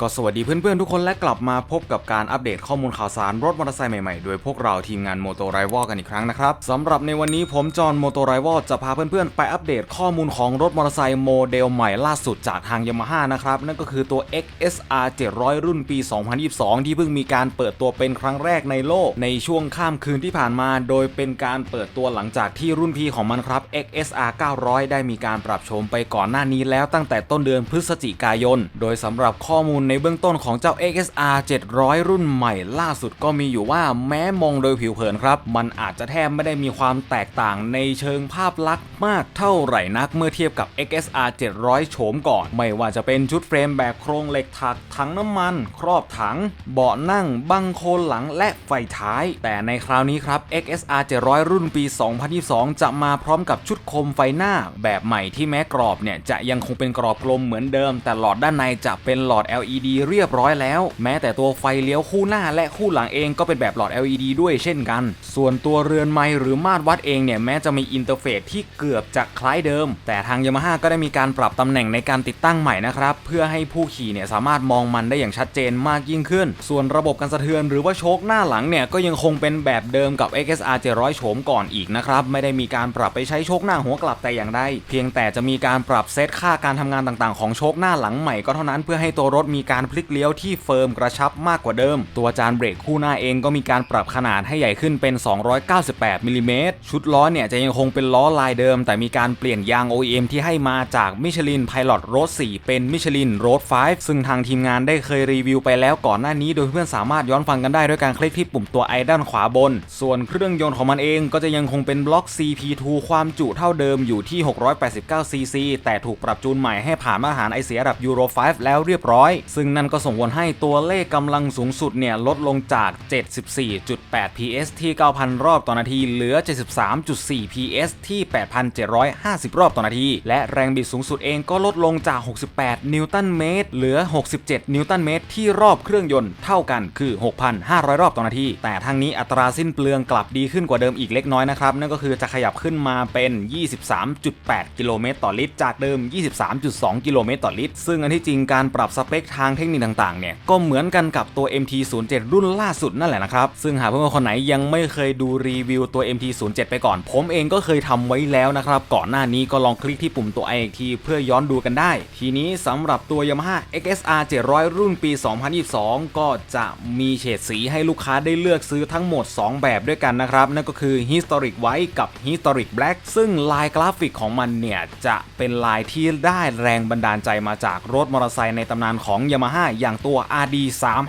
ก็สวัสดีเพื่อนๆทุกคนและกลับมาพบกับการอัปเดตข้อมูลข่าวสารรถมอเตอร์ไซค์ใหม่ๆ โดยพวกเราทีมงานโมโตไรวอลกันอีกครั้งนะครับสำหรับในวันนี้ผมจอห์นโมโตไรวอลจะพาเพื่อนๆ ไปอัปเดตข้อมูลของรถมอเตอร์ไซค์โมเดลใหม่ล่าสุดจากทางยามาฮ่านะครับ นั่นก็คือตัว XSR 700 รุ่นปี 2022 ที่เพิ่งมีการเปิดตัวเป็นครั้งแรกในโลกในช่วงข้ามคืนที่ผ่านมา โดยเป็นการเปิดตัวหลังจากที่รุ่นพี่ของมันครับ XSR 900 ได้มีการปรับโฉมไปก่อนหน้านี้แล้วตั้งแต่ต้นเดือนพฤศจิกายน โดยสำหรับข้อมูลในเบื้องต้นของเจ้า XSR 700 รุ่นใหม่ล่าสุดก็มีอยู่ว่าแม้มองโดยผิวเผินครับ มันอาจจะแทบไม่ได้มีความแตกต่างในเชิงภาพลักษณ์มากเท่าไหร่นักเมื่อเทียบกับ XSR 700 โฉมก่อน ไม่ว่าจะเป็นชุดเฟรมแบบโครงเหล็กถักถังน้ำมัน ครอบถัง เบาะนั่ง บังโคลนหลังและไฟท้าย แต่ในคราวนี้ครับ XSR 700 รุ่นปี 2022 จะมาพร้อมกับชุดโคมไฟหน้า แบบใหม่ที่แม้กรอบเนี่ยจะยังคงเป็นกรอบกลมเหมือนเดิม แต่หลอดด้านในจะเป็นหลอด LED เรียบร้อยแล้ว แม้แต่ตัวไฟเลี้ยวคู่หน้าและคู่หลังเองก็เป็นแบบหลอด LED ด้วยเช่นกัน ส่วนตัวเรือนไม้หรือมาตรวัดเองเนี่ยแม้จะมีอินเทอร์เฟซที่เกือบจะคล้ายเดิม แต่ทางยามาฮ่าก็ได้มีการปรับตำแหน่งในการติดตั้งใหม่นะครับเพื่อให้ผู้ขี่เนี่ยสามารถมองมันได้อย่างชัดเจนมากยิ่งขึ้น ส่วนระบบการสะเทือนหรือว่าโชคหน้าหลังเนี่ยก็ยังคงเป็นแบบเดิมกับ XSR 700โฉมก่อนอีกนะครับไม่ได้มีการปรับไปใช้โชคหน้าหัวกลับแต่อย่างใดเพียงแต่จะมีการปรับเซตค่าการทำงานต่างๆของโชคหน้าหลังใหม่ก็เท่านั้นเพื่อให้ตัวรถมีการพลิกเลี้ยวที่เฟิร์มกระชับมากกว่าเดิม ตัวจานเบรกคู่หน้าเองก็มีการปรับขนาดให้ใหญ่ขึ้นเป็น 298มิลลิเมตรชุดล้อเนี่ยจะยังคงเป็นล้อลายเดิม แต่มีการเปลี่ยนยาง OEM ที่ให้มาจากมิชลิน Pilot Road 4เป็นมิชลิน Road 5ซึ่งทางทีมงานได้เคยรีวิวไปแล้วก่อนหน้านี้ โดยเพื่อนสามารถย้อนฟังกันได้ด้วยการคลิกที่ปุ่มตัวไอด้านขวาบน ส่วนเครื่องยนต์ของมันเองก็จะยังคงเป็นบล็อก CP2 ความจุเท่าเดิมอยู่ที่ 689 cc แต่ถูกปรับจูนใหม่ให้ผ่านมาตรฐานไอเสียระดับ Euro 5แล้วเรียบร้อยซึ่งนั่นก็ส่งผลให้ตัวเลขกำลังสูงสุดเนี่ยลดลงจาก 74.8 PS ที่ 9,000 รอบต่อนาที เหลือ 73.4 PS ที่ 8,750 รอบต่อนาที และแรงบิดสูงสุดเองก็ลดลงจาก 68 นิวตันเมตร เหลือ 67 นิวตันเมตร ที่รอบเครื่องยนต์เท่ากันคือ 6,500 รอบต่อนาที แต่ทั้งนี้อัตราสิ้นเปลืองกลับดีขึ้นกว่าเดิมอีกเล็กน้อยนะครับ นั่นก็คือจะขยับขึ้นมาเป็น 23.8 กิโลเมตรต่อลิตร จากเดิม 23.2 กิโลเมตรต่อลิตร ซึ่งอันที่จริงการปรับสเปคทางเทคนิคต่างๆเนี่ยก็เหมือนกันกับตัว MT07 รุ่นล่าสุดนั่นแหละนะครับ ซึ่งหากเพื่อนๆคนไหนยังไม่เคยดูรีวิวตัว MT07 ไปก่อน ผมเองก็เคยทำไว้แล้วนะครับ ก่อนหน้านี้ก็ลองคลิกที่ปุ่มตัว i อีกทีเพื่อย้อนดูกันได้ ทีนี้สำหรับตัว Yamaha XSR 700 รุ่นปี 2022 ก็จะมีเฉดสีให้ลูกค้าได้เลือกซื้อทั้งหมด 2 แบบด้วยกันนะครับ นั่นก็คือ Historic White กับ Historic Black ซึ่งลายกราฟิกของมันเนี่ยจะเป็นลายที่ได้แรงบันดาลใจมาจากรถมอเตอร์ไซค์ในตำนานของ Yamaha อย่างตัว RD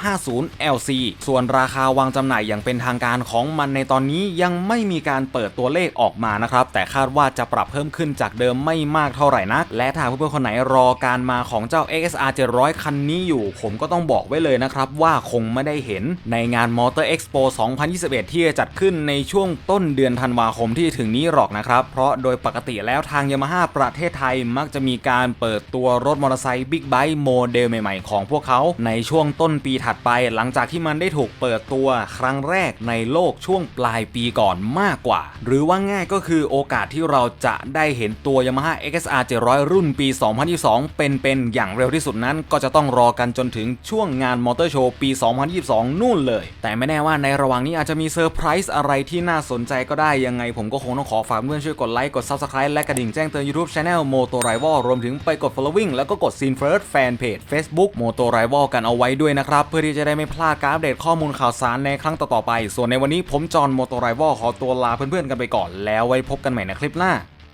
350 LC ส่วนราคาวางจำหน่ายอย่างเป็นทางการของมันในตอนนี้ยังไม่มีการเปิดตัวเลขออกมานะครับ แต่คาดว่าจะปรับเพิ่มขึ้นจากเดิมไม่มากเท่าไหร่นัก และถ้าเพื่อนๆคนไหนรอการมาของเจ้า XR 700 คันนี้อยู่ ผมก็ต้องบอกไว้เลยนะครับ ว่าคงไม่ได้เห็นในงาน Motor Expo 2021 ที่จะจัดขึ้นในช่วงต้นเดือนธันวาคมที่ถึงนี้หรอกนะครับ เพราะโดยปกติแล้วทาง Yamaha ประเทศไทยมักจะมีการเปิดตัวรถมอเตอร์ไซค์บิ๊กไบค์โมเดลใหม่ๆของพวกเขาในช่วงต้นปีถัดไป หลังจากที่มันได้ถูกเปิดตัวครั้งแรกในโลกช่วงปลายปีก่อนมากกว่า หรือว่าง่ายก็คือโอกาสที่เราจะได้เห็นตัว Yamaha XSR 700 รุ่นปี 2022 เป็นๆอย่างเร็วที่สุดนั้น ก็จะต้องรอกันจนถึงช่วงงานมอเตอร์โชว์ปี 2022 นู่นเลย แต่ไม่แน่ว่าในระหว่างนี้อาจจะมีเซอร์ไพรส์อะไรที่น่าสนใจก็ได้ยังไง ผมก็คงต้องขอฝากเพื่อนช่วยกดไลค์กด Subscribe และกระดิ่งแจ้งเตือน YouTube Channel Moto Rival รวมถึงไปกด following แล้วก็กด Scene First Fan Page Facebook Moto Rival กันเอาไว้ด้วยนะครับ เพื่อที่จะได้ไม่พลาดการอัปเดตข้อมูลข่าวสารในครั้งต่อๆไป ส่วนในวันนี้ผมจอห์น Moto Rival ขอตัวลาเพื่อนๆกันไปก่อน แล้วไว้พบกันใหม่ในคลิปหน้า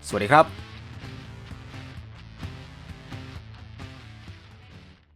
สวัสดีครับ